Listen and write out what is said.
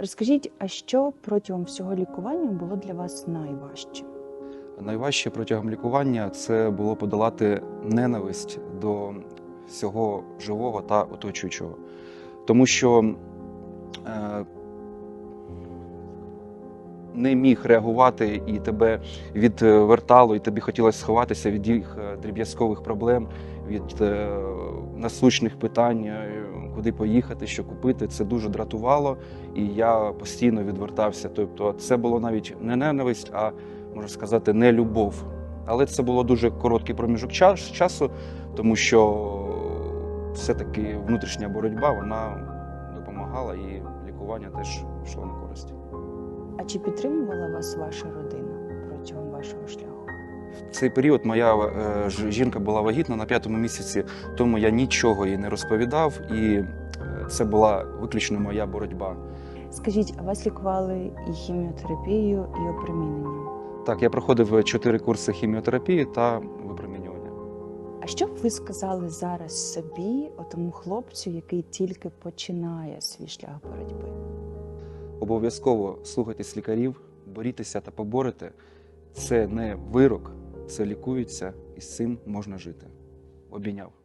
Розкажіть, а що протягом всього лікування було для вас найважче? Найважче протягом лікування це було подолати ненависть до всього живого та оточуючого. Тому що е, не міг реагувати і тебе відвертало, і тобі хотілося сховатися від їх е, дріб'язкових проблем, від е, насущних питань, е, куди поїхати, що купити. Це дуже дратувало, і я постійно відвертався. Тобто, це було навіть не ненависть, а можна сказати, не любов. Але це було дуже короткий проміжок часу, тому що все-таки внутрішня боротьба вона допомагала і лікування теж йшло на користь. А чи підтримувала вас ваша родина протягом вашого шляху? В цей період моя е, жінка була вагітна на п'ятому місяці, тому я нічого їй не розповідав, і е, це була виключно моя боротьба. Скажіть, а вас лікували і хіміотерапією, і опроміненням? Так, я проходив чотири курси хіміотерапії та випромінювання. А що б ви сказали зараз собі, отому хлопцю, який тільки починає свій шлях боротьби? Обов'язково слухайтесь лікарів, борітеся та поборете. Це не вирок, це лікується, і з цим можна жити. Обійняв.